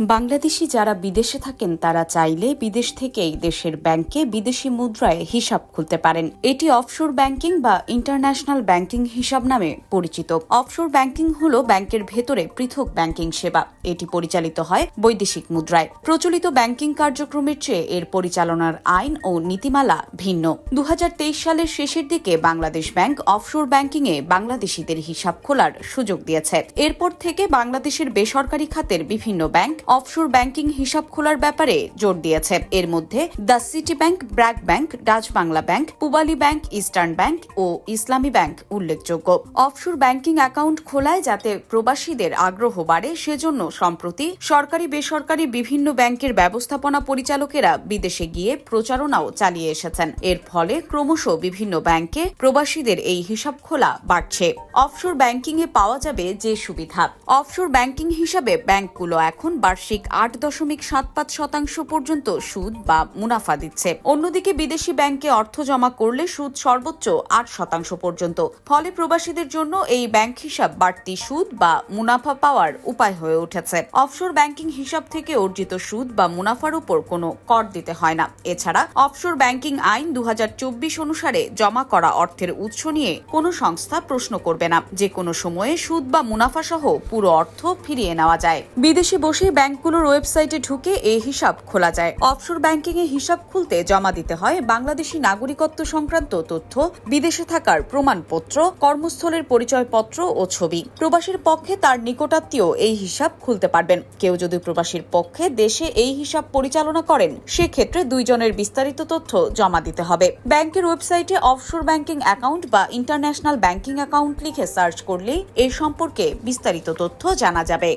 বাংলাদেশি যারা বিদেশে থাকেন, তারা চাইলে বিদেশ থেকেই দেশের ব্যাংকে বিদেশি মুদ্রায় হিসাব খুলতে পারেন। এটি অফশোর ব্যাংকিং বা ইন্টারন্যাশনাল ব্যাংকিং হিসাব নামে পরিচিত। অফশোর ব্যাংকিং হল ব্যাংকের ভেতরে পৃথক ব্যাংকিং সেবা। এটি পরিচালিত হয় বৈদেশিক মুদ্রায়। প্রচলিত ব্যাংকিং কার্যক্রমের চেয়ে এর পরিচালনার আইন ও নীতিমালা ভিন্ন। দু হাজার তেইশ সালের শেষের দিকে বাংলাদেশ ব্যাংক অফশোর ব্যাংকিংয়ে বাংলাদেশিদের হিসাব খোলার সুযোগ দিয়েছে। এরপর থেকে বাংলাদেশের বেসরকারি খাতের বিভিন্ন ব্যাংক অফশোর ব্যাংকিং হিসাব খোলার ব্যাপারে জোর দিয়েছে। এর মধ্যে the City Bank BRAC Bank Dutch Bangla Bank Pubali Bank Eastern Bank O Islami Bank উল্লেখযোগ্য। অফশোর ব্যাংকিং অ্যাকাউন্ট খোলায় যাতে প্রবাসীদের আগ্রহ বাড়ে, সেজন্য সম্প্রতি সরকারি বেসরকারি বিভিন্ন ব্যাংকের ব্যবস্থাপনা পরিচালকেরা বিদেশে গিয়ে প্রচারণাও চালিয়ে এসেছেন। এর ফলে ক্রমশ বিভিন্ন ব্যাংকে প্রবাসীদের এই হিসাব খোলা বাড়ছে। অফশোর ব্যাংকিং এ পাওয়া যাবে যে সুবিধা। অফশোর ব্যাংকিং হিসাবে ব্যাংকগুলো এখন বার্ষিক আট দশমিক সাত পাঁচ শতাংশ পর্যন্ত সুদ বা মুনাফা দিচ্ছে। অন্যদিকে বিদেশি ব্যাংকে অর্থ জমা করলে সুদ সর্বোচ্চ আট শতাংশ পর্যন্ত। ফলে প্রবাসীদের জন্য এই ব্যাংক হিসাব বাড়তি সুদ বা মুনাফা পাওয়ার উপায় হয়ে উঠেছে। অফশোর ব্যাংকিং হিসাব থেকে অর্জিত সুদ বা মুনাফার উপর কোনো কর দিতে হয় না। এছাড়া অফশোর ব্যাংকিং আইন দু হাজার চব্বিশ অনুসারে জমা করা অর্থের উৎস নিয়ে কোনো সংস্থা প্রশ্ন করবে না। যে কোনো সময়ে সুদ বা মুনাফা সহ পুরো অর্থ ফিরিয়ে নেওয়া যায়। বিদেশে বসে ব্যাংকগুলোর ওয়েবসাইটে ঢুকে এই হিসাব খোলা যায়। অফশোর ব্যাংকিং এ হিসাব খুলতে জমা দিতে হয় বাংলাদেশি নাগরিকত্ব সংক্রান্ত তথ্য, বিদেশে থাকার প্রমাণপত্র, কর্মস্থলের পরিচয়পত্র ও ছবি। প্রবাসীর পক্ষে তার নিকটাত্মীয় এই হিসাব খুলতে পারবেন। কেউ যদি প্রবাসীর পক্ষে দেশে এই হিসাব পরিচালনা করেন, সেক্ষেত্রে দুইজনের বিস্তারিত তথ্য জমা দিতে হবে। ব্যাংকের ওয়েবসাইটে অফশোর ব্যাংকিং অ্যাকাউন্ট বা ইন্টারন্যাশনাল ব্যাংকিং অ্যাকাউন্ট লিখে সার্চ করলেই এ সম্পর্কে বিস্তারিত তথ্য জানা যাবে।